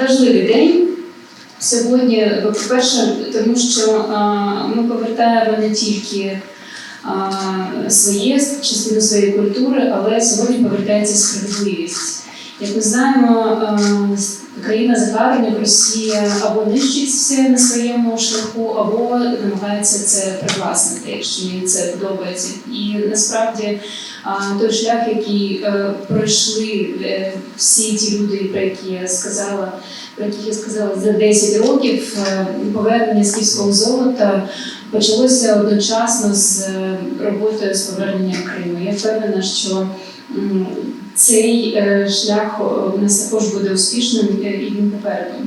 важливий день сьогодні. По-перше, тому що ми повертаємо не тільки своє частину своєї культури, але сьогодні повертається справедливість. Як ми знаємо, а, країна загарбник Росія або нищить все на своєму шляху, або намагається це привласнити, якщо їй це подобається. І насправді той шлях, який е, пройшли е, всі ті люди, про які я сказала, про яких я сказала за 10 років, е, повернення скіфського золота почалося одночасно з роботою з повернення Криму. Я впевнена, що цей е, шлях у нас також буде успішним е, і він попереду.